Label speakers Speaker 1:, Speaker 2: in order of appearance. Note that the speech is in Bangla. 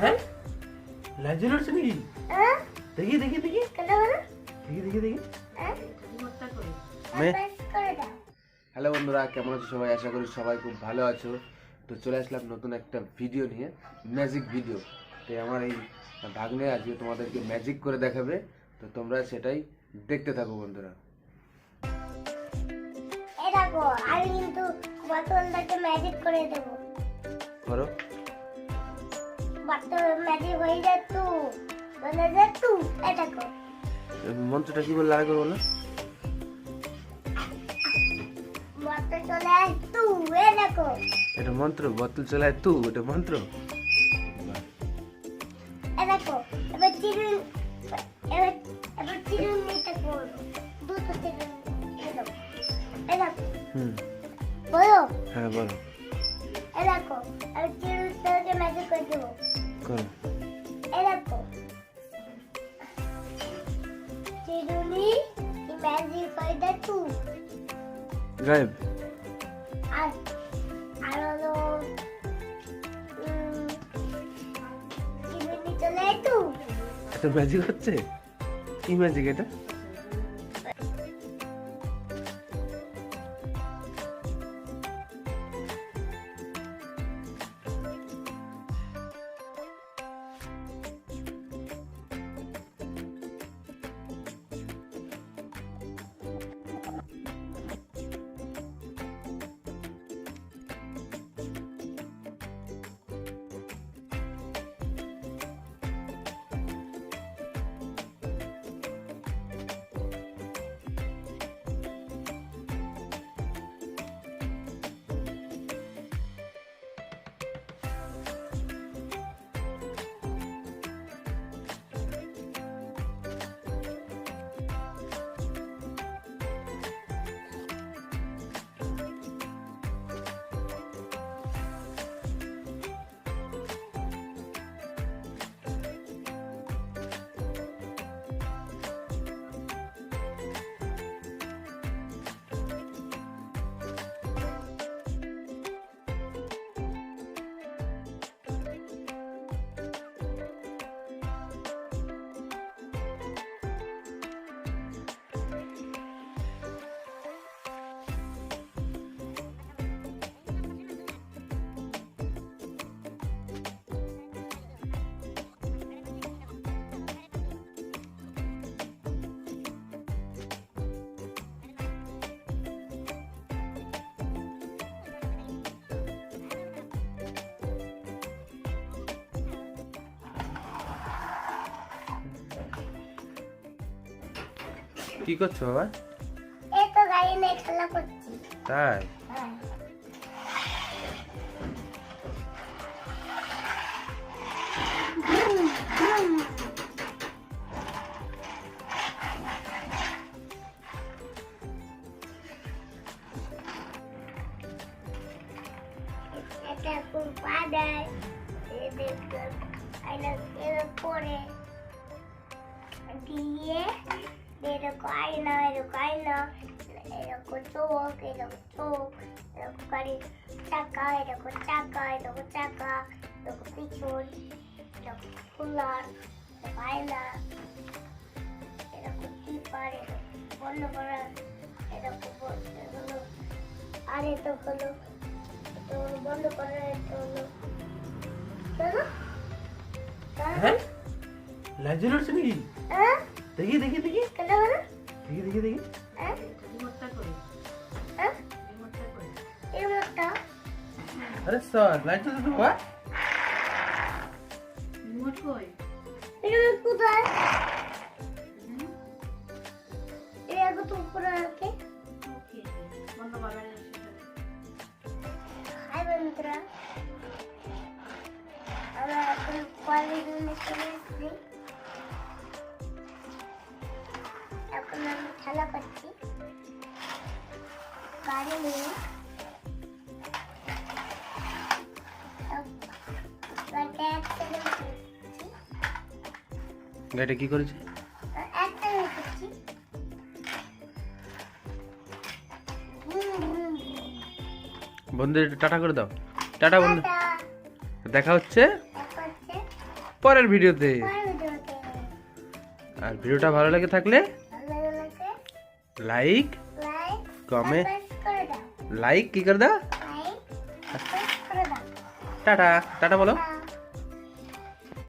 Speaker 1: হ্যাঁ? নাকি?
Speaker 2: হ্যাঁ?
Speaker 1: দেখি দেখি দেখি। দেখি দেখি দেখি।
Speaker 2: হ্যাঁ?
Speaker 1: হ্যালো বন্ধুরা কেমন আছো সবাই? আশা করি সবাই খুব ভালো আছো। তো চলে আসলাম নতুন একটা ভিডিও নিয়ে ম্যাজিক ভিডিও তো আমার এই ভাগ্নে আজকে তোমাদেরকে ম্যাজিক করে দেখাবে। তো তোমরা সেটাই দেখতে থাকো বন্ধুরা।
Speaker 2: আমি কিন্তু ম্যাজিক করে দেবো।
Speaker 1: করো
Speaker 2: ম্যাজিক হয়ে যায় তু বলে যে তু এই দেখো
Speaker 1: মন্ত্রটা কি বললে আরেকবার বলো?
Speaker 2: বোতল চলে আয় তু দেখো।
Speaker 1: এটা মন্ত্র বোতল চলায় তু এটা মন্ত্র। হুম।
Speaker 2: বলো।
Speaker 1: হ্যাঁ বলো।
Speaker 2: দেখো আমি চিরুনিটাকে ম্যাজিক করে দেবো।
Speaker 1: করো।
Speaker 2: দেখো। চিরুনি ম্যাজিক হয়ে যায় তু।
Speaker 1: গায়েব।
Speaker 2: আর আর হলো চিরুনি চলে তু।
Speaker 1: এটা ম্যাজিক হচ্ছে? কি ম্যাজিক এটা? কি করছ বাবা?
Speaker 2: এই তো গাড়ি নিয়ে খেলা করছি।
Speaker 1: তাই?
Speaker 2: হ্যাঁ। একটা খুব পাদায় এদের আইনা এর পরে এরকম আয়না এরকম আয়না এরকম চোখ এরকম চোখ এরকম গাড়ি চাকা এরকম চাকা এরকম চাকা এরকম পিছন এরকম কুলার এরকম আয়না এরকম টিপার এরকম বন্ধ করা এরকম হলো আর এটা হলো হলো বন্ধ করা এটা হলো কেন
Speaker 1: লাইট জ্বলছে নাকি
Speaker 2: হ্যাঁ
Speaker 1: দেখি দেখি দেখি। দেখি দেখি দেখি।
Speaker 2: হ্যাঁ হ্যাঁ
Speaker 1: আরে স্যার লাইট জ্বলছে তো বাবা
Speaker 2: এটা কোথায়? এটা কত উপরে রাখে হাই বন্ধুরা। আমরা এখন কলেজ চলে এসেছি এখন আমি খেলা করছি। গাড়ি নিয়ে। গাড়িটা
Speaker 1: কি করেছে? বন্ধুদের টাটা করে দাও। টাটা বন্ধু। দেখা হচ্ছে পরের ভিডিওতে। আর ভিডিওটা ভালো লাগে থাকলে লাইক
Speaker 2: দাও
Speaker 1: লাইক কি করে দাও? টাটা টাটা বলো।